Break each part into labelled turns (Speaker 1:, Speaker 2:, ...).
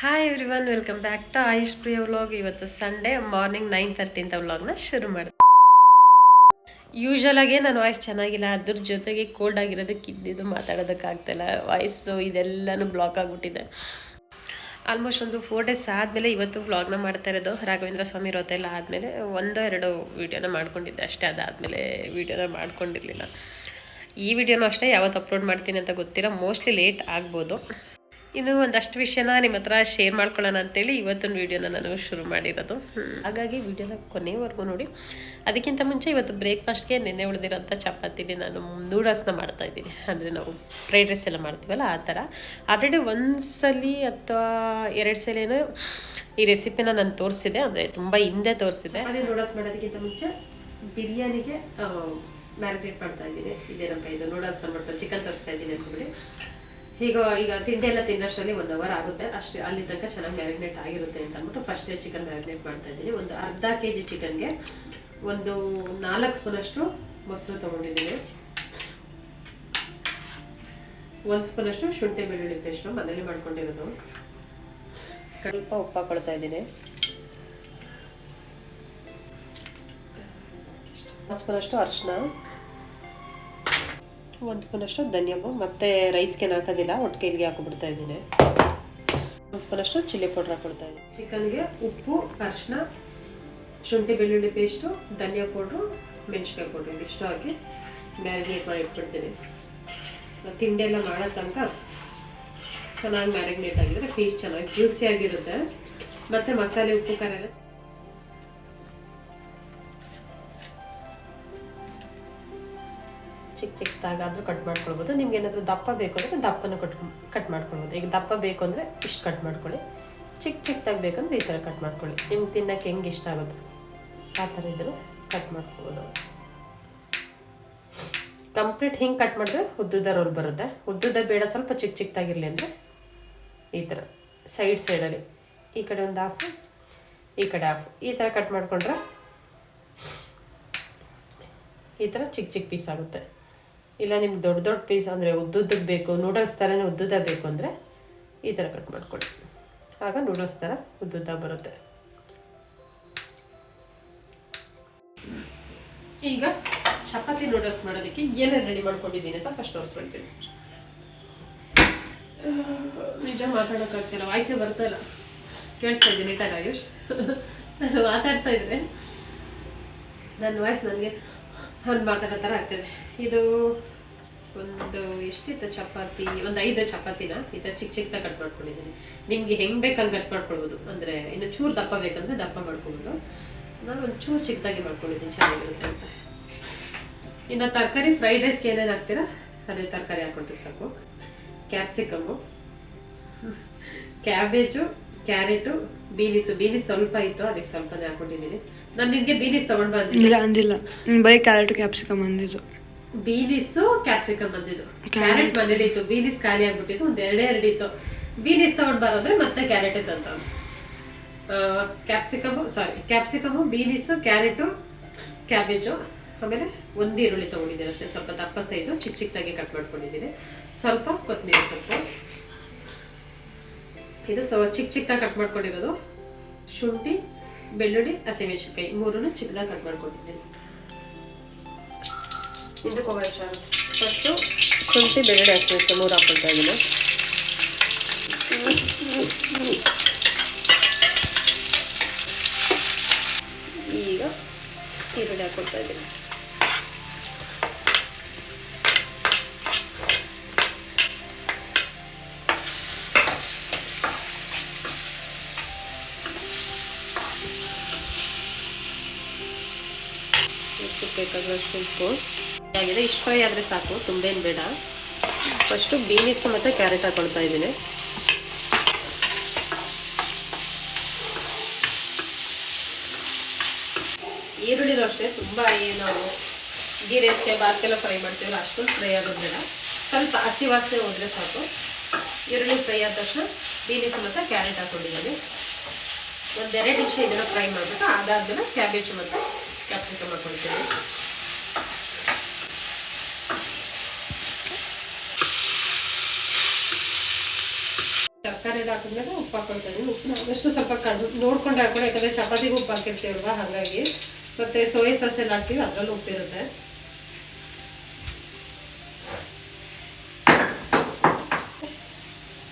Speaker 1: Hi everyone welcome back to Ayush Priya vlog ಇವತ್ತು Sunday morning nine ತರ್ಟಿಂತ ವ್ಲಾಗ್ನ ಶುರು ಮಾಡಿದೆ. ಆಗಿ ನನ್ನ ವಾಯ್ಸ್ ಚೆನ್ನಾಗಿಲ್ಲ, ಅದ್ರ ಜೊತೆಗೆ ಕೋಲ್ಡ್ ಆಗಿರೋದಕ್ಕೆ ಇದ್ದಿದ್ದು ಮಾತಾಡೋದಕ್ಕಾಗ್ತಿಲ್ಲ. ವಾಯ್ಸು ಇದೆಲ್ಲನೂ ಬ್ಲಾಕ್ ಆಗಿಬಿಟ್ಟಿದೆ. ಆಲ್ಮೋಸ್ಟ್ ಒಂದು ಫೋರ್ ಡೇಸ್ ಆದಮೇಲೆ ಇವತ್ತು ವ್ಲಾಗ್ನ ಮಾಡ್ತಾ ಇರೋದು. ರಾಘವೇಂದ್ರ ಸ್ವಾಮಿ ವ್ರತ ಎಲ್ಲ ಆದಮೇಲೆ ಒಂದೋ ಎರಡು ವೀಡಿಯೋನ ಮಾಡ್ಕೊಂಡಿದ್ದೆ. ಅಷ್ಟೇ ಅದಾದಮೇಲೆ ವೀಡಿಯೋನ ಮಾಡ್ಕೊಂಡಿರಲಿಲ್ಲ. ಈ ವಿಡಿಯೋನೂ ಅಷ್ಟೇ ಯಾವತ್ತು ಅಪ್ಲೋಡ್ ಮಾಡ್ತೀನಿ ಅಂತ ಗೊತ್ತಿಲ್ಲ. ಮೋಸ್ಟ್ಲಿ ಲೇಟ್ ಆಗ್ಬೋದು. ಇನ್ನು ಒಂದಷ್ಟು ವಿಷಯನ ನಿಮ್ಮ ಹತ್ರ ಶೇರ್ ಮಾಡ್ಕೊಳ್ಳೋಣ ಅಂತೇಳಿ ಇವತ್ತಿನ ವೀಡಿಯೋನ ನಾನು ಶುರು ಮಾಡಿರೋದು. ಹಾಗಾಗಿ ವೀಡಿಯೋನ ಕೊನೆವರೆಗೂ ನೋಡಿ. ಅದಕ್ಕಿಂತ ಮುಂಚೆ ಇವತ್ತು ಬ್ರೇಕ್ಫಾಸ್ಟ್ಗೆ ನೆನ್ನೆ ಉಳಿದಿರೋಂಥ ಚಪಾತಿಲಿ ನಾನು ನೂಡಲ್ಸ್ನ ಮಾಡ್ತಾ ಇದ್ದೀನಿ. ಅಂದರೆ ನಾವು ಫ್ರೈಡ್ ರೈಸ್ ಎಲ್ಲ ಮಾಡ್ತೀವಲ್ಲ, ಆ ಥರ. ಆಲ್ರೆಡಿ ಒಂದ್ಸಲಿ ಅಥವಾ ಎರಡು ಸಲಿನೂ ಈ ರೆಸಿಪಿನ ನಾನು ತೋರಿಸಿದೆ. ಅಂದರೆ ತುಂಬ ಹಿಂದೆ ತೋರಿಸಿದೆ. ಅದೇ ನೂಡಲ್ಸ್ ಮಾಡೋದಕ್ಕಿಂತ ಮುಂಚೆ ಬಿರಿಯಾನಿಗೆ ಮ್ಯಾರಿನೇಟ್ ಮಾಡ್ತಾ ಇದ್ದೀನಿ. ಇದೇನಪ್ಪ ಇದು ನೂಡಲ್ಸ್ ಅಂದ್ಬಿಟ್ಟು ಚಿಕನ್ ತೋರಿಸ್ತಾ ಇದ್ದೀನಿ ಅಂದ್ಬಿಡಿ ಈಗ ಈಗ ತಿಂಡಿ ಎಲ್ಲ ತಿನ್ನೋಷ್ಟರಲ್ಲಿ ಒನ್ ಅವರ್ ಆಗುತ್ತೆ. ಅಷ್ಟು ಅಲ್ಲಿ ತನಕ ಚೆನ್ನಾಗಿ ಮ್ಯಾರಿನೇಟ್ ಆಗಿರುತ್ತೆ ಅಂತ ಅಂದ್ಬಿಟ್ಟು ಫಸ್ಟ್ ಚಿಕನ್ ಮ್ಯಾರಿನೇಟ್ ಮಾಡ್ತಾ ಇದ್ದೀನಿ. ಒಂದು ಅರ್ಧ ಕೆ ಜಿ ಚಿಕನ್ಗೆ ಒಂದು ನಾಲ್ಕು ಸ್ಪೂನಷ್ಟು ಮೊಸರು ತೊಗೊಂಡಿದ್ದೀನಿ. ಒಂದು ಸ್ಪೂನಷ್ಟು ಶುಂಠಿ ಬೆಳ್ಳುಳ್ಳಿ ಪೇಸ್ಟು ಮನೇಲಿ ಮಾಡ್ಕೊಂಡಿರೋದು. ಸ್ವಲ್ಪ ಉಪ್ಪು ಹಾಕೊಳ್ತಾ ಇದ್ದೀನಿ. ಒಂದು ಸ್ಪೂನಷ್ಟು ಅರಿಶಿನ. ಒಂದು ಸ್ಪೂನಷ್ಟು ಧನಿಯಾಬು ಮತ್ತು ರೈಸ್ಗೆ ಹಾಕೋದಿಲ್ಲ ಒಟ್ಟಿಗೆ ಹಾಕೊಬಿಡ್ತಾ ಇದ್ದೀನಿ. ಒಂದು ಸ್ಪೂನಷ್ಟು ಚಿಲ್ಲಿ ಪೌಡ್ರ್ ಹಾಕೊಡ್ತಾ ಇದ್ದೀನಿ. ಚಿಕನ್ಗೆ ಉಪ್ಪು ಅರಿಶಿನ ಶುಂಠಿ ಬೆಳ್ಳುಳ್ಳಿ ಪೇಸ್ಟು ಧನಿಯಾ ಪೌಡ್ರು ಮೆಣಸಿನ್ಕಾಯಿ ಪೌಡ್ರು ಇಷ್ಟು ಹಾಕಿ ಮ್ಯಾರಿನೇಟ್ ಮಾಡಿ ಇಟ್ಬಿಡ್ತೀನಿ. ತಿಂಡಿ ಎಲ್ಲ ಮಾಡೋ ತನಕ ಚೆನ್ನಾಗಿ ಮ್ಯಾರಿನೇಟ್ ಆಗಿದ್ರೆ ಪೀಸ್ ಚೆನ್ನಾಗಿ ಜ್ಯೂಸಿಯಾಗಿರುತ್ತೆ ಮತ್ತು ಮಸಾಲೆ, ಉಪ್ಪು, ಖಾರ ಚಿಕ್ಕ ಚಿಕ್ಕದಾಗಾದರೂ ಕಟ್ ಮಾಡ್ಕೊಳ್ಬೋದು. ನಿಮ್ಗೆ ಏನಾದರೂ ದಪ್ಪ ಬೇಕು ಅಂದರೆ ದಪ್ಪನ ಕಟ್ ಕಟ್ ಮಾಡ್ಕೊಳ್ಬೋದು. ಈಗ ದಪ್ಪ ಬೇಕು ಅಂದರೆ ಇಷ್ಟು ಕಟ್ ಮಾಡ್ಕೊಳ್ಳಿ. ಚಿಕ್ಕ ಚಿಕ್ಕದಾಗಿ ಬೇಕಂದ್ರೆ ಈ ಥರ ಕಟ್ ಮಾಡ್ಕೊಳ್ಳಿ. ನಿಮ್ಗೆ ತಿನ್ನೋಕ್ಕೆ ಹೆಂಗೆ ಇಷ್ಟ ಆಗುತ್ತೆ ಆ ಥರ ಇದ್ದರೂ ಕಟ್ ಮಾಡ್ಕೊಬೋದು ಕಂಪ್ಲೀಟ್ ಹಿಂಗೆ ಕಟ್ ಮಾಡಿದ್ರೆ ಉದ್ದುದ ರೋಲ್ ಬರುತ್ತೆ. ಉದ್ದದ ಬೇಡ, ಸ್ವಲ್ಪ ಚಿಕ್ಕ ಚಿಕ್ಕದಾಗಿರಲಿ ಅಂದರೆ ಈ ಥರ ಸೈಡ್ ಸೈಡಲ್ಲಿ ಈ ಕಡೆ ಒಂದು ಹಾಫು ಈ ಕಡೆ ಹಾಫ್ ಈ ಥರ ಕಟ್ ಮಾಡಿಕೊಂಡ್ರೆ ಈ ಥರ ಚಿಕ್ಕ ಚಿಕ್ಕ ಪೀಸ್ ಆಗುತ್ತೆ. ಇಲ್ಲ ನಿಮ್ಗೆ ದೊಡ್ಡ ದೊಡ್ಡ ಪೀಸ್ ಅಂದರೆ ಉದ್ದುದ್ದಕ್ಕೆ ಬೇಕು ನೂಡಲ್ಸ್ ಥರನೇ ಉದ್ದುದ್ದ ಬೇಕು ಅಂದರೆ ಈ ಥರ ಕಟ್ ಮಾಡ್ಕೊಳ್ಳಿ. ಆಗ ನೂಡಲ್ಸ್ ಥರ ಉದ್ದುದ್ದ ಬರುತ್ತೆ. ಈಗ ಚಪಾತಿ ನೂಡಲ್ಸ್ ಮಾಡೋದಕ್ಕೆ ಏನೇನು ರೆಡಿ ಮಾಡ್ಕೊಂಡಿದ್ದೀನಿ ಅಂತ ಫಸ್ಟ್ ತೋರಿಸ್ಬಿಡ್ತೀನಿ ನಿಜ ಮಾತಾಡೋಕ್ಕಾಗ್ತಿಲ್ಲ ವಾಯ್ಸೇ ಬರ್ತಾ ಇಲ್ಲ. ಕೇಳಿಸ್ತಾ ಇದ್ದೀನಿ ನೀಟಾಗಿ, ಆಯುಷ್. ನಾನು ಮಾತಾಡ್ತಾ ಇದ್ರೆ ನನ್ನ ವಾಯ್ಸ್ ನನಗೆ ಒಂದು ಮಾತಾಡೋ ಥರ ಆಗ್ತದೆ. ಇದು ಒಂದು ಎಷ್ಟಿತ್ತು ಚಪಾತಿ? ಒಂದು ಐದು ಚಪಾತಿನ? ಈ ಥರ ಚಿಕ್ಕ ಚಿಕ್ಕದಾಗಿ ಕಟ್ ಮಾಡ್ಕೊಂಡಿದ್ದೀನಿ. ನಿಮಗೆ ಹೆಂಗೆ ಬೇಕಂಗೆ ಕಟ್ ಮಾಡ್ಕೊಳ್ಬೋದು. ಅಂದರೆ ಇನ್ನು ಚೂರು ದಪ್ಪ ಬೇಕಂದ್ರೆ ದಪ್ಪ ಮಾಡ್ಕೊಬೋದು ನಾನು ಒಂದು ಚೂರು ಚಿಕ್ಕದಾಗಿ ಮಾಡ್ಕೊಂಡಿದ್ದೀನಿ, ಚೆನ್ನಾಗಿರುತ್ತೆ ಅಂತ. ಇನ್ನು ತರಕಾರಿ ಫ್ರೈಡ್ ರೈಸ್ಗೆ ಏನೇನು ಹಾಕ್ತೀರಾ? ಅದೇ ತರಕಾರಿ ಹಾಕೊಂಡ್ರೆ ಸಾಕು. Capsicum cabbage carrot beans beans ಸ್ವಲ್ಪ ಇತ್ತು, ಅದಕ್ಕೆ ಸ್ವಲ್ಪನೇ ಹಾಕೊಂಡಿದ್ದೀನಿ ನಾನು ನಿಮಗೆ ಬೀನಿಸ್ ತೊಗೊಂಡು
Speaker 2: ಬಂದಿಲ್ಲ ಅಂದಿಲ್ಲ. ಬರೀ ಕ್ಯಾರೆಟ್ ಕ್ಯಾಪ್ಸಿಕಮ್ ಅಂದಿದ್ದು.
Speaker 1: ಬೀನಿಸು ಕ್ಯಾಪ್ಸಿಕಮ್ ಬಂದಿದ್ದು ಕ್ಯಾರೆಟ್ ಬಂದಿತ್ತು ಬೀನಿಸ್ ಖಾಲಿ ಆಗ್ಬಿಟ್ಟಿತ್ತು ಒಂದ್ ಎರಡೇ ಎರಡು ಇತ್ತು ಬೀನಿಸ್ ತಗೊಂಡ್ ಬರೋದ್ರೆ ಮತ್ತೆ carrot ತಂತ capsicum sorry capsicum beans carrot cabbage ಆಮೇಲೆ ಒಂದು ಈರುಳ್ಳಿ ತೊಗೊಂಡಿದ್ದೀನಿ ಅಷ್ಟೇ. ಸ್ವಲ್ಪ ದಪ್ಪ ಸೈಜು ಚಿಕ್ಕ ಚಿಕ್ಕದಾಗಿ ಕಟ್ ಮಾಡ್ಕೊಂಡಿದ್ದೀನಿ. ಸ್ವಲ್ಪ ಕೊತ್ತಂಬರಿ ಸ್ವಲ್ಪ ಇದು ಸೊ ಚಿಕ್ಕ ಚಿಕ್ಕದಾಗಿ ಕಟ್ ಮಾಡ್ಕೊಂಡಿರೋದು ಶುಂಠಿ ಬೆಳ್ಳುಳ್ಳಿ ಹಸಿಮೆಣಸಿನ್ಕಾಯಿ. ಮೂರನ್ನು ಚಿಕ್ಕದಾಗಿ ಕಟ್ ಮಾಡ್ಕೊಂಡಿದ್ದೀನಿ. ಇದಕ್ಕೆ ಹೋಗೋಣ ಫಸ್ಟು ಶುಂಠಿ ಬೆಳ್ಳುಳ್ಳಿ ಹಾಕಬೇಕು ಮೂರು ಇದ್ದೀನಿ ಈಗ ಈರುಳ್ಳಿ ಹಾಕೊಳ್ತಾ ಇದ್ದೀನಿ ಬೇಕಾದಷ್ಟು ಉಪ್ಪು. ಆಗಿದೆ ಇಷ್ಟು ಫ್ರೈ ಆದರೆ ಸಾಕು, ತುಂಬೇನು ಬೇಡ. ಫಸ್ಟು ಬೀನಿಸ್ ಮತ್ತು ಕ್ಯಾರೆಟ್ ಹಾಕೊಳ್ತಾ ಇದ್ದೀನಿ. ಈರುಳ್ಳಿನೂ ಅಷ್ಟೇ ತುಂಬ ಏನು ಗೀ ರೇಸ್ಗೆ ಬಾತ್ಗೆಲ್ಲ ಫ್ರೈ ಮಾಡ್ತೀವಲ್ಲ, ಅಷ್ಟೊಂದು ಫ್ರೈ ಆಗೋದು ಬೇಡ. ಸ್ವಲ್ಪ ಹಸಿ ವಾಸನೆ ಹೋದರೆ ಸಾಕು. ಈರುಳ್ಳಿ ಫ್ರೈ ಆದ ತಕ್ಷಣ ಬೀನಿಸ್ ಮತ್ತು ಕ್ಯಾರೆಟ್ ಹಾಕೊಂಡಿದ್ದೀನಿ. ಒಂದೆರಡು ನಿಮಿಷ ಇದನ್ನು ಫ್ರೈ ಮಾಡಿಬಿಟ್ಟು ಅದಾದ್ಮೇಲೆ ಕ್ಯಾಬೇಜ್ ಮತ್ತು ಕ್ಯಾಪ್ಸಿಕಮ್ ಹಾಕೊಳ್ತೀನಿ. ತರಕಾರಿ ಎಲ್ಲ ಹಾಕಿದ್ಮೇಲೆ ಉಪ್ಪು ಹಾಕೊಳ್ತಾ ಉಪ್ಪು ಆದಷ್ಟು ಸ್ವಲ್ಪ ಕಡಿಮೆ ನೋಡ್ಕೊಂಡು ಹಾಕೊಂಡು ಯಾಕಂದರೆ ಚಪಾತಿಗೆ ಉಪ್ಪು ಹಾಕಿರ್ತೀವಲ್ವ, ಹಾಗಾಗಿ. ಮತ್ತು ಸೋಯಾ ಸಾಸ್ ಹಾಕ್ತೀವಿ, ಅದರಲ್ಲೂ ಉಪ್ಪಿರುತ್ತೆ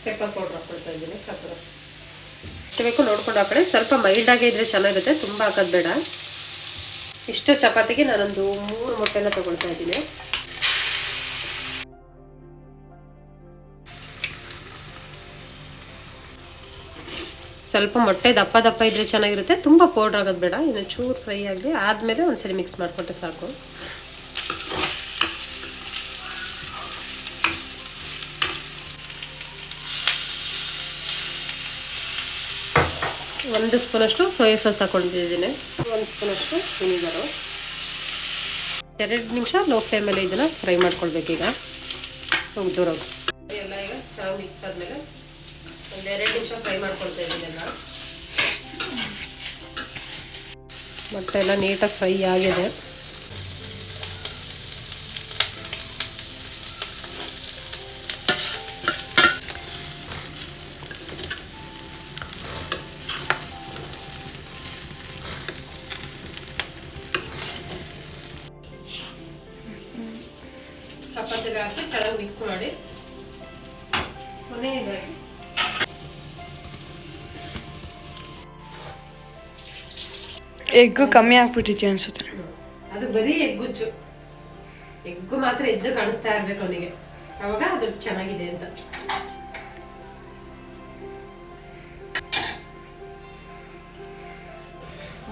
Speaker 1: ಪೆಪ್ಪರ್ ಪೌಡ್ರ್ ಹಾಕ್ಕೊಳ್ತಾ ಇದ್ದೀನಿ ಕಪ್ಪರ ಬೇಕು ನೋಡ್ಕೊಂಡು ಹಾಕೊಳ್ಳಿ ಸ್ವಲ್ಪ ಮೈಲ್ಡಾಗೆ ಇದ್ರೆ ಚೆನ್ನಾಗಿರುತ್ತೆ ತುಂಬ ಹಾಕೋದು ಬೇಡ. ಇಷ್ಟು ಚಪಾತಿಗೆ ನಾನೊಂದು ಮೂರು ಮೊಟ್ಟೆನ ತಗೊಳ್ತಾ ಇದ್ದೀನಿ. ಸ್ವಲ್ಪ ಮೊಟ್ಟೆ ದಪ್ಪ ದಪ್ಪ ಇದ್ರೆ ಚೆನ್ನಾಗಿರುತ್ತೆ. ತುಂಬ ಪೌಡ್ರ್ ಆಗೋದು ಬೇಡ. ಇನ್ನು ಚೂರು ಫ್ರೈ ಆಗಲಿ ಆದಮೇಲೆ ಒಂದ್ಸರಿ ಮಿಕ್ಸ್ ಮಾಡಿಕೊಟ್ರೆ ಸಾಕು. ಒಂದು ಸ್ಪೂನಷ್ಟು ಸೋಯಾ ಸಾಸ್ ಹಾಕೊಂಡಿದ್ದೀನಿ. ಒಂದು ಸ್ಪೂನಷ್ಟು ವಿನಿಗರು ಎರಡು ನಿಮಿಷ ಲೋ ಫ್ಲೇಮಲ್ಲಿ ಇದನ್ನು ಫ್ರೈ ಮಾಡ್ಕೊಳ್ಬೇಕೀಗ. ದೂರ ಎಲ್ಲ ಈಗ ಚೆನ್ನಾಗಿ ಮಿಕ್ಸ್ ಆದಮೇಲೆ ಒಂದು ಎರಡು ನಿಮಿಷ ಫ್ರೈ ಮಾಡ್ಕೊಳ್ತಾ ಮೊಟ್ಟೆ ಎಲ್ಲ ನೀಟಾಗಿ ಫ್ರೈ ಆಗಿದೆ.
Speaker 2: ಎಗ್ಗು ಕಮ್ಮಿ ಆಗ್ಬಿಟ್ಟಿತ್ತು ಅನ್ಸುತ್ತೆ.
Speaker 1: ಅದು ಬರೀ ಎಗ್ಗುಚ್ಚು ಎಗ್ಗು ಮಾತ್ರ ಎದ್ದು ಕಾಣಿಸ್ತಾ ಇರ್ಬೇಕು ಅವನಿಗೆ. ಅವಾಗ ಅದು ಚೆನ್ನಾಗಿದೆ ಅಂತ.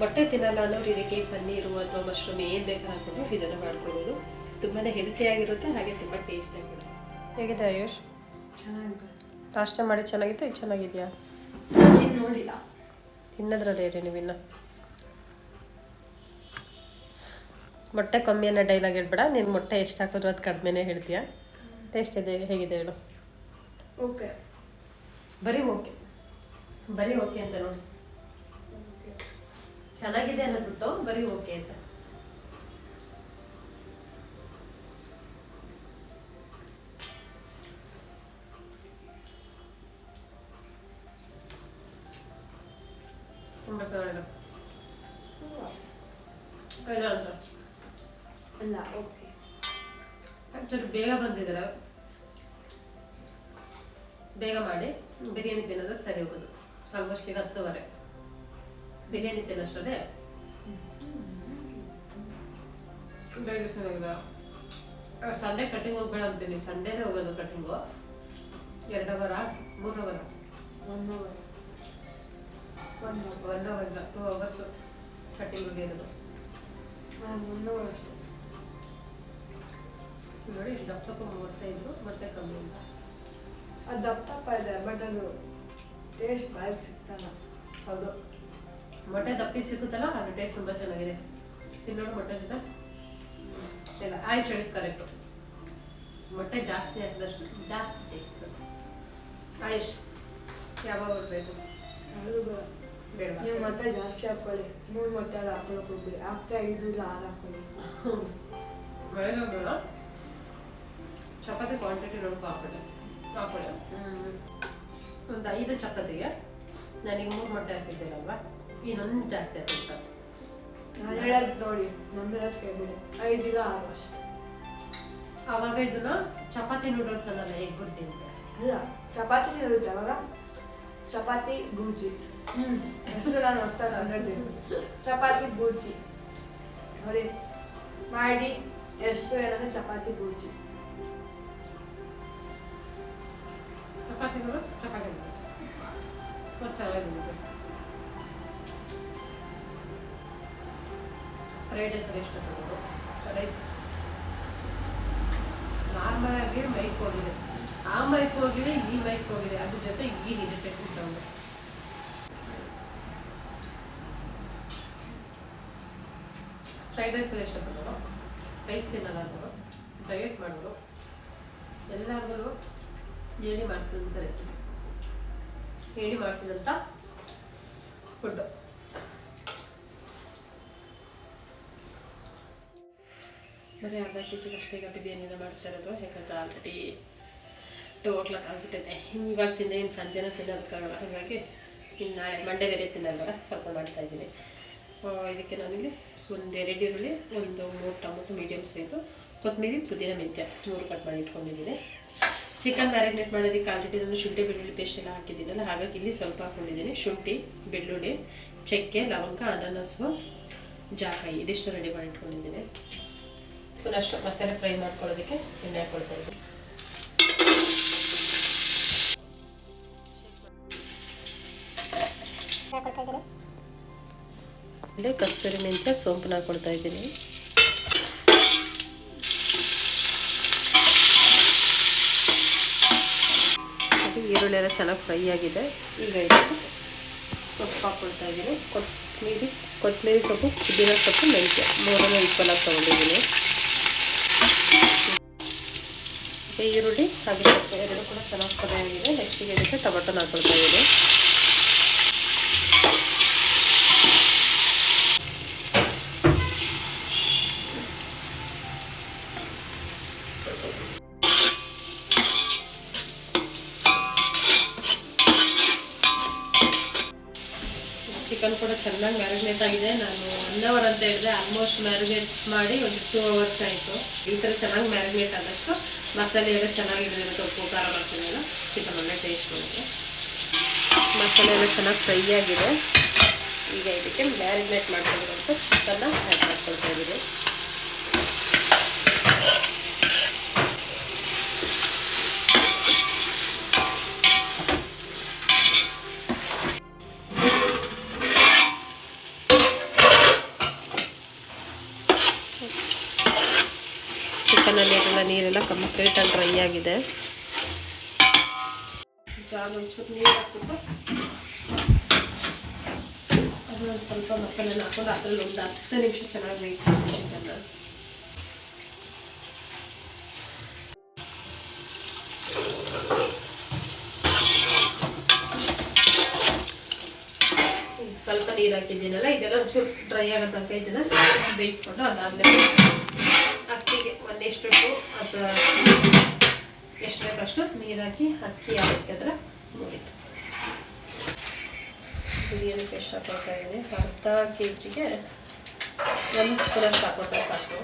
Speaker 1: ಮೊಟ್ಟೆ ತಿನ್ನಲ್ಲ ಅನ್ನೋರು ಇದಕ್ಕೆ ಪನ್ನೀರು ಅಥವಾ ಮಶ್ರೂಮ್ ಏನು ಬೇಕು ಹಾಕೊಂಡು ಇದನ್ನು ಮಾಡ್ಕೊಳ್ಬೋದು ತುಂಬಾ ಹೆಲ್ತಿಯಾಗಿರುತ್ತೆ ಹಾಗೆ ತುಂಬ ಟೇಸ್ಟ್ ಆಗಿರುತ್ತೆ. ಹೇಗಿದೆ ಆಯುಷ್? ನಾಷ್ಟ ಮಾಡಿ ಚೆನ್ನಾಗಿತ್ತು ಇದು ಚೆನ್ನಾಗಿದೆಯಾ?
Speaker 2: ನೋಡಿಲ್ಲ
Speaker 1: ತಿನ್ನೋದ್ರಲ್ಲಿ ರೀ ನೀವಿನ್ನ ಮೊಟ್ಟೆ ಕಮ್ಮಿ ಅನ್ನೋ ಡೈಲಾಗ್ ಹೇಳ್ಬೇಡ. ನೀನು ಮೊಟ್ಟೆ ಎಷ್ಟು ಹಾಕಿದ್ರು ಅದು ಕಡಿಮೆನೆ ಹೇಳ್ತೀಯ? ಟೇಸ್ಟ್ ಇದೆ ಹೇಗಿದೆ ಹೇಳು.
Speaker 2: ಓಕೆ
Speaker 1: ಬರೀ ಓಕೆ. ಬರೀ ಓಕೆ ಅಂತ ನೋಡಿ. ಚೆನ್ನಾಗಿದೆ ಅನ್ನೋದ್ಬಿಟ್ಟು ಬರೀ ಓಕೆ ಅಂತ. ಬೇಗ ಬಂದಿದ್ದಾರೆ? ಬೇಗ ಮಾಡಿ. ಬಿರಿಯಾನಿ ತಿನ್ನೋದಕ್ಕೆ ಸರಿ ಹೋಗೋದು. ಆಲ್ಮೋಸ್ಟ್ ಈಗ ಹತ್ತುವರೆ. ಬಿರಿಯಾನಿ ತಿನ್ನಷ್ಟೇ ಡೈಜೆಷನ್ ಆಗಿದೆ ಸಂಡೇ ಕಟಿಂಗ್ ಹೋಗ್ಬೇಡ ಅಂತೀನಿ. ಸಂಡೇನೆ ಹೋಗೋದು ಕಟಿಂಗು ಎರಡು ಅವರ? ಮೂರು ಅವರ?
Speaker 2: One hour. One hour.
Speaker 1: Two hours cutting ಹೋಗಿರೋದು.
Speaker 2: ಒನ್ ಅವರ್ ಅಷ್ಟೇ
Speaker 1: ನೋಡಿ ಇಷ್ಟು ದಪ್ಪ ದಪ್ಪ ಮತ್ತೆ ಕಮ್ಮಿ
Speaker 2: ಅದು ದಪ್ಪ ದಪ್ಪ ಇದೆ ಬಟ್ ಅದು ಟೇಸ್ಟ್ ಬಾಯಿಗೆ ಸಿಗ್ತಲ್ಲ
Speaker 1: ಹೌದು. ಮೊಟ್ಟೆ ದಪ್ಪಿ ಸಿಗುತ್ತಲ್ಲ ಅದು ಟೇಸ್ಟ್ ತುಂಬ ಚೆನ್ನಾಗಿದೆ. ತಿನ್ನೋಡು ಮೊಟ್ಟೆ ಜೊತೆ. ಇಲ್ಲ ಆಯ್ತು ಹೇಳಿದ್ ಕರೆಕ್ಟು ಮೊಟ್ಟೆ ಜಾಸ್ತಿ ಹಾಕಿದಷ್ಟು ಜಾಸ್ತಿ ಟೇಸ್ಟ್ ಆಯುಷ್ ಯಾವಾಗ ಬರಬೇಕು
Speaker 2: ನೀವು ಮೊಟ್ಟೆ ಜಾಸ್ತಿ ಹಾಕ್ಕೊಳ್ಳಿ. ಮೂರು ಮೊಟ್ಟೆ ಹಾಕೊಳಕ್ ಹೋಗ್ಬಿಡಿ ಆಗ್ತಾ ಐದು ಇಲ್ಲ ಆರು ಹಾಕೊಳ್ಳಿ
Speaker 1: ಬೆಳಗ್ಗೆ ಬೇಡ ಚಪಾತಿ ಕ್ವಾಂಟಿಟಿ ನೋಡ್ಕೊ ಹಾಕೊಳ್ಳಿ ಹಾಕೊಳ್ಳಿ ಒಂದು ಐದು ಚಪಾತಿಗೆ ನನಗೆ ಮೂರು ಮೊಟ್ಟೆ ಹಾಕಿದ್ದೀರಲ್ವಾ ಇನ್ನೊಂದು ಜಾಸ್ತಿ ಹಾಕಿತ್ತು ಸರ್
Speaker 2: ನಾನು ಹೇಳೋದು ನೋಡಿ ನಮ್ಮ ಹೇಳೋದು ಕೇಳ್ಬಿಡಿ. ಐದು ಇಲ್ಲ ಆರು ವರ್ಷ
Speaker 1: ಆವಾಗ ಇದನ್ನ ಚಪಾತಿ ನೂಡಲ್ಸ್ ಅನ್ನಲ್ಲ ಎಗ್ ಬುರ್ಜಿ ಅಂತ?
Speaker 2: ಅಲ್ಲ ಚಪಾತಿ ಇರುತ್ತೆ ಅವಾಗ. ಚಪಾತಿ ಬೂಜಿ ಹ್ಞೂ ಹೆಸರು ನಾನು ಹೊಸ್ತಾಗ ಹೇಳ್ತೀನಿ ಚಪಾತಿ ಬೂಜಿ ನೋಡಿ ಮಾಡಿ ಎಷ್ಟು ಏನಂದ್ರೆ ಚಪಾತಿ ಬೂಜಿ
Speaker 1: ಚಪಾತಿ ಬರೋ ಚಪಾತಿ ಚೆನ್ನಾಗಿದೆ ಫ್ರೈಡ್ ರೈಸ್ ಇಷ್ಟಪಡೋದು ರೈಸ್ ನಾರ್ಮಲ್ ಆಗಿ ಮೈಕ್ ಹೋಗಿದೆ ಆ ಮೈಕ್ ಹೋಗಿದೆ ಈ ಮೈಕ್ ಹೋಗಿದೆ ಅದ್ರ ಜೊತೆ ಈ ಇರಿಟೇಟಿಂಗ್ ಸೌಂಡ್ ಫ್ರೈಡ್ ರೈಸ್ ಇಷ್ಟಪಡೋರು ರೈಸ್ ತಿನ್ನಲ್ಲ ಡಯಟ್ ಮಾಡೋರು ಎಲ್ಲರಿಗೂ ಹೇಳಿ ಮಾಡಿಸಿದಂಥ ರೆಸಿಪಿ ಹೇಳಿ ಮಾಡಿಸಿದಂಥ ಫುಡ್ಡು ಬರೀ ಅರ್ಧ ಕೆ ಜಿಗೆ ಅಷ್ಟೇ ಈಗ ಬಿರಿಯಾನಿನ ಮಾಡ್ತಾ ಇರೋದು ಯಾಕಂದ್ರೆ ಆಲ್ರೆಡಿ ಹೊಟ್ಟೆ ಹೋಗ್ಲಕ್ಕಾಗ್ಬಿಟ್ಟಿದೆ ಇವಾಗ ತಿಂದೆ ಇನ್ನು ಸಂಜೆನ ತಿನ್ನೋದಕ್ಕಾಗಲ್ಲ ಹಾಗಾಗಿ ಇನ್ನು ನಾಳೆ ಮಂಡೆ ಬೇರೆ ತಿನ್ನಲ್ವಲ್ಲ ಸ್ವಲ್ಪ ಮಾಡ್ತಾ ಇದ್ದೀನಿ. ಆ, ಇದಕ್ಕೆ ನಾನಿಲ್ಲಿ ಒಂದು ಎರಡು ಈರುಳ್ಳಿ ಒಂದು ಮೂರು ಟೊಮೊಟೊ ಮೀಡಿಯಮ್ ಸೈಜು ಕೊತ್ತಂಬರಿ ಪುದೀನ ಮೆಂತ್ಯ ಮೂರು ಕಟ್ ಮಾಡಿ ಇಟ್ಕೊಂಡಿದ್ದೀನಿ. ಚಿಕನ್ ಮ್ಯಾರಿನೇಟ್ ಮಾಡೋದಕ್ಕೆ ಆಲ್ರೆಡಿ ನಾನು ಶುಂಠಿ ಬೆಳ್ಳುಳ್ಳಿ ಪೇಸ್ಟ್ ಎಲ್ಲ ಹಾಕಿದ್ದೀನಲ್ಲ ಹಾಗಾಗಿ ಇಲ್ಲಿ ಸ್ವಲ್ಪ ಹಾಕೊಂಡಿದ್ದೀನಿ. ಶುಂಠಿ ಬೆಳ್ಳುಳ್ಳಿ ಚಕ್ಕೆ ಲವಂಗ ಅನಾನಸು ಜಾಕಾಯಿ ಇದಿಷ್ಟು ರೆಡಿ ಮಾಡಿ ಇಟ್ಕೊಂಡಿದ್ದೀನಿ. ಪುನಷ್ಟು ಮಸಾಲೆ ಫ್ರೈ ಮಾಡ್ಕೊಳ್ಳೋದಕ್ಕೆ ಎಣ್ಣೆ ಹಾಕೊಳ್ತಾ ಇದ್ದೀನಿ. ಇಲ್ಲಿ ಕಸ್ತೂರಿ ಮೆಂತ್ಯ ಸೋಂಪನ್ನ ಹಾಕೊಳ್ತಾ ಇದ್ದೀನಿ ಅದು ಈರುಳ್ಳಿ ಎಲ್ಲ ಚೆನ್ನಾಗಿ ಫ್ರೈ ಆಗಿದೆ. ಈಗ ಇದಕ್ಕೆ ಸೊಪ್ಪು ಹಾಕೊಳ್ತಾ ಇದ್ದೀನಿ. ಕೊತ್ತಂಬರಿ ಕೊತ್ತಂಬರಿ ಸೊಪ್ಪು, ಪುದೀನ ಸೊಪ್ಪು, ಮೆಂತ್ಯ ಮೂರನ್ನು ಈಕ್ವಲಾಗಿ ತೊಗೊಂಡಿದ್ದೀನಿ. ಈರುಳ್ಳಿ, ಹಾಗೆ ಎರಡು ಕೂಡ ಚೆನ್ನಾಗಿ ಫ್ರೈ ಆಗಿದೆ. ನೆಕ್ಸ್ಟಿಗೆ ಇದಕ್ಕೆ ಟೊಮೆಟೊನ ಹಾಕ್ಕೊಳ್ತಾ ಇದ್ದೀನಿ. ಚಿಕನ್ ಕೂಡ ಚೆನ್ನಾಗಿ ಮ್ಯಾರಿನೇಟ್ ಆಗಿದೆ. ನಾನು ಒನ್ ಅವರ್ ಅಂತ ಹೇಳಿದ್ರೆ ಆಲ್ಮೋಸ್ಟ್ ಮ್ಯಾರಿನೇಟ್ ಮಾಡಿ ಒಂದು ಟೂ ಅವರ್ಸ್ ಆಯಿತು. ಈ ಥರ ಚೆನ್ನಾಗಿ ಮ್ಯಾರಿನೇಟ್ ಆದಷ್ಟು ಮಸಾಲೆ ಎಲ್ಲ ಚೆನ್ನಾಗಿ ಹಿಡಿದಿರುತ್ತೆ ಉಪ್ಪು, ಖಾರ ಮಾಡ್ತೀನಲ್ಲ ಚಿಕನ್ ಒಳ್ಳೆ ಟೇಸ್ಟ್ ಬರುತ್ತೆ ಮಸಾಲೆ ಎಲ್ಲ ಚೆನ್ನಾಗಿ ಫ್ರೈ ಆಗಿದೆ. ಈಗ ಇದಕ್ಕೆ ಮ್ಯಾರಿನೇಟ್ ಮಾಡ್ಕೊಂಡಿರೋಂಥ ಚಿಕನ್ನ ಆ್ಯಡ್ ಮಾಡ್ಕೊಳ್ತಾ ಇದ್ದೀನಿ. ಚಿಕನಲ್ಲಿ ನೀರೆಲ್ಲ ಕಂಪ್ಲೀಟಾಗಿ ಡ್ರೈ ಆಗಿದೆ. ಜಾಗ ಒಂಚೂರು ನೀರು ಹಾಕ್ಬಿಟ್ಟು ಅದನ್ನೊಂದು ಸ್ವಲ್ಪ ಮಸಾಲೆನ ಹಾಕೊಂಡು ಅದ್ರಲ್ಲಿ ಒಂದು ಹತ್ತು ನಿಮಿಷ ಚೆನ್ನಾಗಿ ಬೇಯಿಸ್ಬೇಕು ಚಿಕನ್ನ ಸ್ವಲ್ಪ ನೀರು ಹಾಕಿದ್ದೀನಲ್ಲ, ಇದೆಲ್ಲ ಒಂಚೂರು ಡ್ರೈ ಆಗೋ ತನಕ ಇದನ್ನ ಬೇಯಿಸ್ಕೊಂಡು ಅದಾದ್ಮೇಲೆ ಅಕ್ಕಿಗೆ ಒಂದೆಷ್ಟು ಅಥವಾ ಎಷ್ಟು ಬೇಕಷ್ಟು ನೀರು ಹಾಕಿ ಅಕ್ಕಿ ಹಾಕಿದ್ರೆ ಮುಗೀತು. ಬಿರಿಯಾನಿ ಪೇಸ್ಟ್ ಹಾಕೋತಾ ಇದ್ದೀನಿ. ಅರ್ಧ ಕೆ ಜಿಗೆ ಒಂದು ಸ್ಪೂನಷ್ಟು ಹಾಕೊಂಡ್ರೆ ಸಾಕು.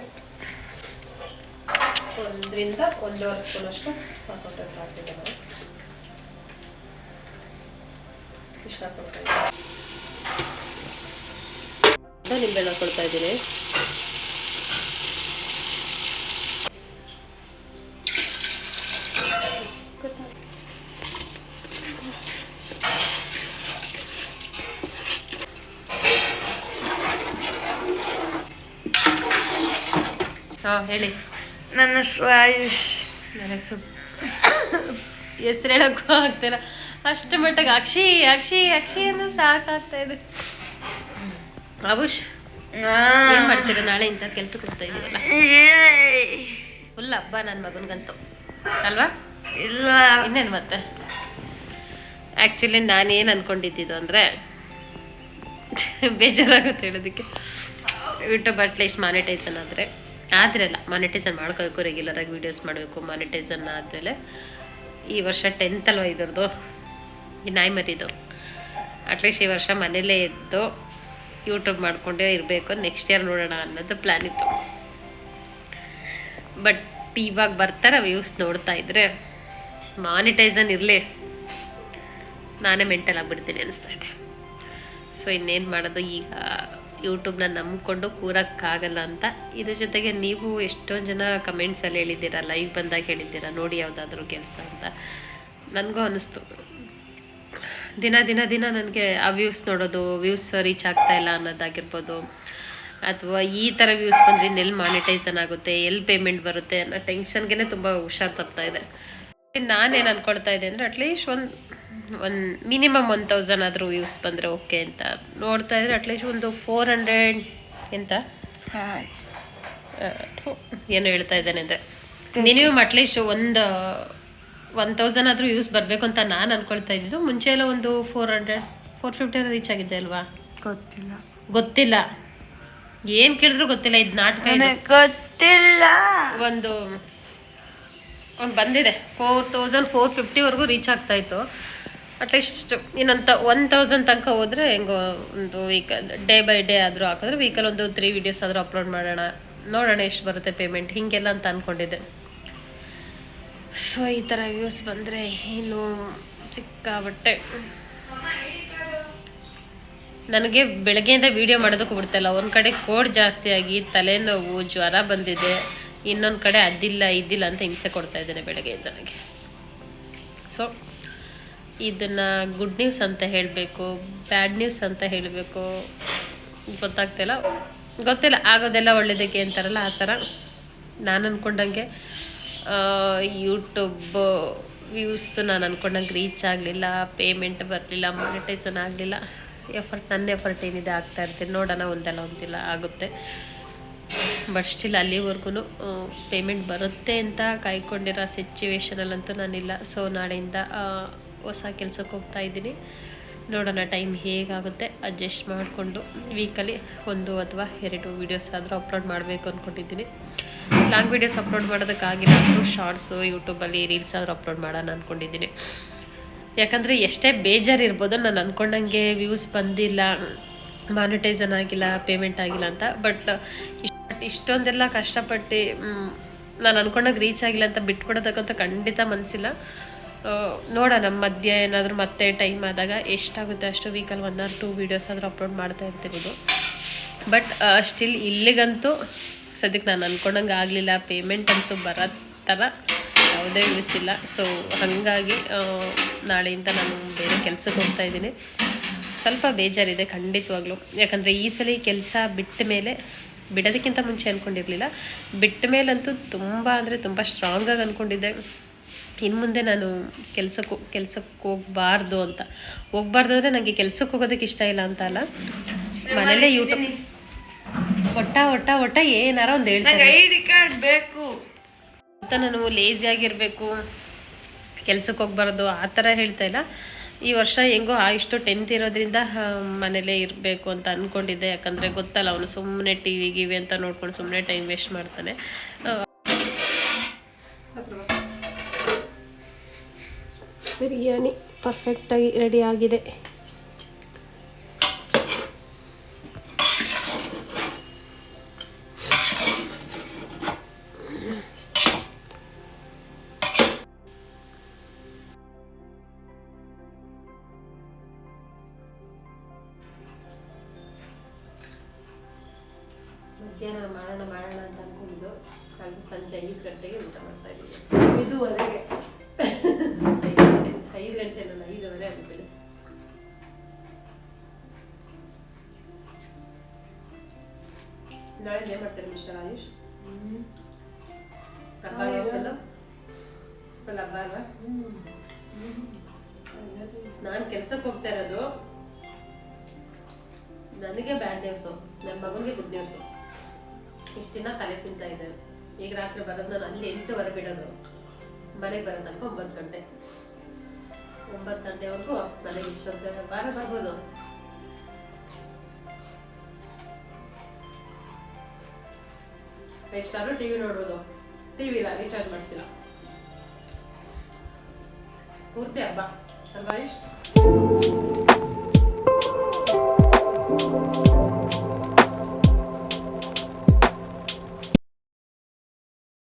Speaker 1: ಒಂದರಿಂದ ಒಂದೂವರೆ ಸ್ಪೂನಷ್ಟು ಹಾಕೊಂಡ್ರೆ ಸಾಕಿದೆ ನಾವು ಇಷ್ಟಪಡ್ತಾ ಇದ್ದೀನಿ. ನಿಂಬೆಹಣ್ಣು ಹಾಕೊಳ್ತಾ ಇದ್ದೀನಿ. ಹಾಂ ಹೇಳಿ.
Speaker 2: ನನ್ನ ಹೆಸರು ಆಯುಷ್.
Speaker 1: ನನ್ನ ಹೆಸರು ಹೆಸರು ಹೇಳೋಕ್ಕೂ ಆಗ್ತಿಲ್ಲ. ಅಷ್ಟು ಮಟ್ಟಿಗೆ ಅಕ್ಷಿ ಅಕ್ಷಿ ಅಕ್ಷಿ ಅಂದ್ರೆ ಸಾಕಾಗ್ತಾ ಇದೆ. ಅಬುಷ್ ಏನ್ ಮಾಡ್ತೀರಾ ನಾಳೆ ಇಂಥ ಕೆಲ್ಸಕ್ಕೆ ಹೋಗ್ತಾ ಇದೀವಲ್ಲ ಫುಲ್ ಹಬ್ಬ ನನ್ನ ಮಗನಿಗಂತೂ. ಅಲ್ವಾ?
Speaker 2: ಇಲ್ಲ.
Speaker 1: ಇನ್ನೇನು ಮತ್ತೆ? ಆ್ಯಕ್ಚುಲಿ ನಾನೇನು ಅನ್ಕೊಂಡಿದ್ದಿದ್ದು ಅಂದರೆ ಬೇಜಾರಾಗುತ್ತೆ ಹೇಳೋದಕ್ಕೆ. ಯೂಟ್ಯೂಬ್ ಅಟ್ಲೀಸ್ಟ್ ಮಾನಿಟೈಸನ್ ಆದರೆ. ಆದರೆ ಅಲ್ಲ ಮಾನಿಟೈಸನ್ ಮಾಡ್ಕೋಬೇಕು ರೆಗ್ಯುಲರಾಗಿ ವೀಡಿಯೋಸ್ ಮಾಡಬೇಕು ಮಾನಿಟೈಸನ್ ಆದಮೇಲೆ ಈ ವರ್ಷ ಟೆಂತ್ ಅಲ್ವ ಇದ್ರದ್ದು? ಈ ನಾಯಿ ಮರಿದು ಅಟ್ಲೀಸ್ಟ್ ಈ ವರ್ಷ ಮನೇಲೇ ಇದ್ದು ಯೂಟ್ಯೂಬ್ ಮಾಡಿಕೊಂಡೇ ಇರಬೇಕು ನೆಕ್ಸ್ಟ್ ಇಯರ್ ನೋಡೋಣ ಅನ್ನೋದು ಪ್ಲ್ಯಾನ್ ಇತ್ತು. ಬಟ್ ಇವಾಗ ಬರ್ತಾರೆ ವ್ಯೂಸ್ ನೋಡ್ತಾ ಇದ್ರೆ ಮಾನಿಟೈಸನ್ ಇರಲಿ. ನಾನೇ ಮೆಂಟಲ್ ಆಗಿಬಿಡ್ತೀನಿ ಅನಿಸ್ತಾ ಇದೆ. ಸೊ ಇನ್ನೇನು ಮಾಡೋದು ಈಗ? ಯೂಟ್ಯೂಬ್ನ ನಂಬಿಕೊಂಡು ಕೂರಕ್ಕಾಗಲ್ಲ ಅಂತ. ಇದ್ರ ಜೊತೆಗೆ ನೀವು ಎಷ್ಟೊಂದು ಜನ ಕಮೆಂಟ್ಸಲ್ಲಿ ಹೇಳಿದ್ದೀರ ಲೈವ್ ಬಂದಾಗ ಹೇಳಿದ್ದೀರ, ನೋಡಿ ಯಾವುದಾದ್ರೂ ಕೆಲಸ ಅಂತ. ನನಗೂ ಅನ್ನಿಸ್ತು ದಿನ ದಿನ ದಿನ ನನಗೆ ಆ ವ್ಯೂಸ್ ನೋಡೋದು ವ್ಯೂಸ್ ರೀಚ್ ಆಗ್ತಾ ಇಲ್ಲ ಅನ್ನೋದಾಗಿರ್ಬೋದು. ಅಥವಾ ಈ ಥರ ವ್ಯೂಸ್ ಬಂದರೆ ಇನ್ನೆಲ್ಲಿ ಮಾನಿಟೈಸನ್ ಆಗುತ್ತೆ ಎಲ್ಲಿ ಪೇಮೆಂಟ್ ಬರುತ್ತೆ ಅನ್ನೋ ಟೆನ್ಷನ್ಗೆ ತುಂಬ ಹುಷಾರು ತಪ್ತಾ ಇದೆ. ನಾನೇನು ಅನ್ಕೊಳ್ತಾ ಇದ್ದೆ ಅಂದರೆ ಅಟ್ಲೀಸ್ಟ್ ಒಂದು ಒಂದು ಮಿನಿಮಮ್ ಒನ್ ತೌಸಂಡ್ ಆದರೂ ವ್ಯೂಸ್ ಬಂದರೆ ಓಕೆ ಅಂತ. ನೋಡ್ತಾ ಇದ್ರೆ ಅಟ್ಲೀಸ್ಟ್ ಒಂದು ಫೋರ್ ಹಂಡ್ರೆಡ್ ಎಂತ? ಏನು ಹೇಳ್ತಾ ಇದ್ದೇನೆ ಅಂದರೆ. ಮಿನಿಮಮ್ ಅಟ್ಲೀಸ್ಟ್ ಒಂದು ಒನ್ ತೌಸಂಡ್ ಆದರೂ ಯೂಸ್ ಬರಬೇಕು ಅಂತ ನಾನು ಅನ್ಕೊಳ್ತಾ ಇದ್ದಿದ್ದು. ಮುಂಚೆ ಎಲ್ಲ ಒಂದು four hundred four fifty reach ಆಗಿದೆ ಅಲ್ವಾ?
Speaker 2: ಗೊತ್ತಿಲ್ಲ.
Speaker 1: ಗೊತ್ತಿಲ್ಲ. ಏನು ಕೇಳಿದ್ರು ಗೊತ್ತಿಲ್ಲ. ಇದು ನಾಟಕ.
Speaker 2: ಗೊತ್ತಿಲ್ಲ.
Speaker 1: ಒಂದು ಬಂದಿದೆ. ಫೋರ್ ತೌಸಂಡ್ ಫೋರ್ ಫಿಫ್ಟಿವರೆಗೂ ರೀಚ್ ಆಗ್ತಾಯಿತ್ತು ಅಟ್ಲೀಸ್ಟ್ ಇನ್ನೊಂದು ಒನ್ ತೌಸಂಡ್ ತನಕ ಹೋದರೆ ಹೆಂಗೋ ಒಂದು ವೀಕಲ್ ಡೇ ಬೈ ಡೇ ಆದರೂ ಹಾಕಿದ್ರೆ ವೀಕಲ್ ಒಂದು ತ್ರೀ ವೀಡಿಯೋಸ್ ಆದರೂ ಅಪ್ಲೋಡ್ ಮಾಡೋಣ. ನೋಡೋಣ ಎಷ್ಟು ಬರುತ್ತೆ ಪೇಮೆಂಟ್ ಹೀಗೆಲ್ಲ ಅಂತ ಅಂದ್ಕೊಂಡಿದ್ದೆ ಸೊ ಈ ಥರ ವ್ಯೂಸ್ ಬಂದರೆ ಏನು ಸಿಕ್ಕಾಬಟ್ಟೆ. ನನಗೆ ಬೆಳಗ್ಗೆಯಿಂದ ವೀಡಿಯೋ ಮಾಡೋದಕ್ಕೂ ಬಿಡ್ತಾಯಿಲ್ಲ ಒಂದು ಕಡೆ ಕೋಡ್ ಜಾಸ್ತಿಯಾಗಿ ತಲೆನೋವು, ಜ್ವರ ಬಂದಿದೆ. ಇನ್ನೊಂದು ಕಡೆ ಅದಿಲ್ಲ, ಇದಿಲ್ಲ ಅಂತ ಹಿಂಸೆ ಕೊಡ್ತಾ ಇದ್ದೇನೆ ಬೆಳಗ್ಗೆಯಿಂದ ನನಗೆ. ಸೊ ಇದನ್ನು ಗುಡ್ ನ್ಯೂಸ್ ಅಂತ ಹೇಳಬೇಕು ಬ್ಯಾಡ್ ನ್ಯೂಸ್ ಅಂತ ಹೇಳಬೇಕು ಗೊತ್ತಾಗ್ತಿಲ್ಲ ಗೊತ್ತಿಲ್ಲ, ಆಗೋದೆಲ್ಲ ಒಳ್ಳೇದಕ್ಕೆ ಅಂತಾರಲ್ಲ, ಆ ಥರ. ನಾನು ಅಂದ್ಕೊಂಡಂಗೆ ಯೂಟ್ಯೂಬ್ ವ್ಯೂಸ್ ನಾನು ಅಂದ್ಕೊಂಡಂಗೆ ರೀಚ್ ಆಗಲಿಲ್ಲ ಪೇಮೆಂಟ್ ಬರಲಿಲ್ಲ ಮಾನಿಟೈಸನ್ ಆಗಲಿಲ್ಲ. ಎಫರ್ಟ್ ನನ್ನ ಎಫರ್ಟ್ ಏನಿದೆ ಆಗ್ತಾ ಇರ್ತೀನಿ ನೋಡೋಣ ಒಂದಲ್ಲ ಒಂದಿಲ್ಲ ಆಗುತ್ತೆ. ಬಟ್ ಸ್ಟಿಲ್ ಅಲ್ಲಿವರೆಗೂ ಪೇಮೆಂಟ್ ಬರುತ್ತೆ ಅಂತ ಕಾಯ್ಕೊಂಡಿರೋ ಸಿಚುವೇಶನಲ್ಲಂತೂ ನಾನಿಲ್ಲ. ಸೊ ನಾಳೆಯಿಂದ ಹೊಸ ಕೆಲಸಕ್ಕೆ ಹೋಗ್ತಾ ಇದ್ದೀನಿ. ನೋಡೋಣ ಟೈಮ್ ಹೇಗಾಗುತ್ತೆ ಅಡ್ಜಸ್ಟ್ ಮಾಡಿಕೊಂಡು ವೀಕಲ್ಲಿ ಒಂದು ಅಥವಾ ಎರಡು ವೀಡಿಯೋಸ್ ಆದರೂ ಅಪ್ಲೋಡ್ ಮಾಡಬೇಕು ಅಂದ್ಕೊಂಡಿದ್ದೀನಿ ಲಾಂಗ್ ವೀಡಿಯೋಸ್ ಅಪ್ಲೋಡ್ ಮಾಡೋದಕ್ಕಾಗಿಲ್ಲ ಅಂದರೂ ಶಾರ್ಟ್ಸು ಯೂಟ್ಯೂಬಲ್ಲಿ ರೀಲ್ಸ್ ಆದರೂ ಅಪ್ಲೋಡ್ ಮಾಡೋಣ ಅಂದ್ಕೊಂಡಿದ್ದೀನಿ ಯಾಕಂದರೆ ಎಷ್ಟೇ ಬೇಜಾರು ಇರ್ಬೋದು ನಾನು ಅಂದ್ಕೊಂಡಂಗೆ ವ್ಯೂಸ್ ಬಂದಿಲ್ಲ ಮಾನಿಟೈಸನ್ ಆಗಿಲ್ಲ ಪೇಮೆಂಟ್ ಆಗಿಲ್ಲ ಅಂತ. ಬಟ್ ಇಷ್ಟೊಂದೆಲ್ಲ ಕಷ್ಟಪಟ್ಟು ನಾನು ಅಂದ್ಕೊಂಡಾಗ ರೀಚ್ ಆಗಿಲ್ಲ ಅಂತ ಬಿಟ್ಬಿಡೋದಕ್ಕಂತ ಖಂಡಿತ ಮನಸ್ಸಿಲ್ಲ ನೋಡೋಣ, ಮಧ್ಯೆ ಏನಾದರೂ ಮತ್ತೆ ಟೈಮ್ ಆದಾಗ ಎಷ್ಟಾಗುತ್ತೆ ಅಷ್ಟು weekly one or two videos ಆದರೂ ಅಪ್ಲೋಡ್ ಮಾಡ್ತಾ ಇರ್ತಿರೋದು. ಬಟ್ ಸ್ಟಿಲ್ ಇಲ್ಲಿಗಂತೂ ಸದ್ಯಕ್ಕೆ ನಾನು ಅಂದ್ಕೊಂಡಂಗೆ ಆಗಲಿಲ್ಲ. ಪೇಮೆಂಟ್ ಅಂತೂ ಬರೋ ಥರ ಯಾವುದೇ ಯೂಸ್ ಇಲ್ಲ. ಸೊ ಹಾಗಾಗಿ ನಾಳೆಯಿಂದ ನಾನು ಬೇರೆ ಕೆಲಸಕ್ಕೆ ಹೋಗ್ತಾ ಇದ್ದೀನಿ. ಸ್ವಲ್ಪ ಬೇಜಾರಿದೆ ಖಂಡಿತವಾಗ್ಲೂ. ಯಾಕಂದರೆ ಈ ಸಲ ಕೆಲಸ ಬಿಟ್ಟ ಮೇಲೆ ಬಿಡೋದಕ್ಕಿಂತ ಮುಂಚೆ ಅಂದ್ಕೊಂಡಿರಲಿಲ್ಲ ಬಿಟ್ಟ ಮೇಲಂತೂ ತುಂಬ ಅಂದರೆ ತುಂಬ ಸ್ಟ್ರಾಂಗಾಗಿ ಅಂದ್ಕೊಂಡಿದ್ದೆ ಇನ್ನು ಮುಂದೆ ನಾನು ಕೆಲಸಕ್ಕೆ ಕೆಲಸಕ್ಕೆ ಹೋಗಬಾರ್ದು ಅಂತ. ಹೋಗ್ಬಾರ್ದು ಅಂದರೆ ನನಗೆ ಕೆಲಸಕ್ಕೆ ಹೋಗೋದಕ್ಕೆ ಇಷ್ಟ ಇಲ್ಲ ಅಂತ ಅಲ್ಲ. ಮನೇಲೇ ಯೂಟ್ಯೂಬ್ ಒಟ್ಟ ಒಟ್ಟ ಒಟ್ಟ ಏನಾರ ಒಂದು
Speaker 2: ಕಾರ್ಡ್ ಬೇಕು.
Speaker 1: ಅಂತ ನಾನು ಲೇಸಿ ಆಗಿರಬೇಕು. ಕೆಲ್ಸಕ್ಕೆ ಹೋಗ್ಬಾರ್ದು ಆ ಥರ ಹೇಳ್ತಾ ಇಲ್ಲ. ಈ ವರ್ಷ ಹೆಂಗೋ, ಆ, ಇಷ್ಟು ಟೆಂತ್ ಇರೋದ್ರಿಂದ ಮನೇಲೇ ಇರಬೇಕು ಅಂತ ಅಂದ್ಕೊಂಡಿದ್ದೆ ಯಾಕಂದರೆ ಗೊತ್ತಲ್ಲ, ಅವನು ಸುಮ್ಮನೆ ಟಿ ವಿ ಗಿವಿ ಅಂತ ನೋಡ್ಕೊಂಡು ಸುಮ್ಮನೆ ಟೈಮ್ ವೇಸ್ಟ್ ಮಾಡ್ತಾನೆ. ಬಿರಿಯಾನಿ ಪರ್ಫೆಕ್ಟಾಗಿ ರೆಡಿ ಆಗಿದೆ. ಮಧ್ಯಾಹ್ನ ಮಾಡೋಣ ಮಾಡೋಣ ಅಂತ ಅಂದ್ಕೊಂಡಿದ್ದು ಹಾಗೂ ಸಂಜೆ ಐದು ಗಂಟೆಗೆ ಊಟ ಮಾಡ್ತಾ ಇದ್ದೀವಿ
Speaker 2: ಇದುವರೆಗೆ
Speaker 1: ಐದು ಗಂಟೆ ನಾನು ಐದುವರೆ ಆಗಿಬಿಡಿ ನಾಳೆ ಏನು ಮಾಡ್ತಾರೆ ಮಿಸ್ಟರ್ ಆಯುಷ್ ಹಬ್ಬ ಹಬ್ಬ ಅಲ್ವಾ? ನಾನು ಕೆಲ್ಸಕ್ಕೆ ಹೋಗ್ತಾ ಇರೋದು. ನನಗೆ ಬ್ಯಾಡ್ ನ್ಯೂಸು ನನ್ನ ಮಗನಿಗೆ ಗುಡ್ ನ್ಯೂಸು ಇಷ್ಟು ದಿನ ತಲೆ ತಿಂತಾ ಇದ್ದಾರೆ ಈಗ ರಾತ್ರಿ ಬರೋದು ನಾನು ಅಲ್ಲಿ ಎಂಟುವರೆ ಬಿಡೋದು. ಮನೆಗೆ ಬರೋ ತನಕ ಒಂಬತ್ತು ಗಂಟೆ. ಒಂಬತ್ತು ಗಂಟೆವರೆಗೂ ಮನೆಗೆ ಇಷ್ಟೊತ್ತು ಬಾರ ಬರ್ಬೋದು. ಎಷ್ಟಾದ್ರೂ ಟಿವಿ ನೋಡ್ಬೋದು. ಟಿವಿ ಇಲ್ಲ ರೀಚಾರ್ಜ್ ಮಾಡಿಸಿಲ್ಲ. ಪೂರ್ತಿ ಹಬ್ಬ. ಅಲ್ವಾ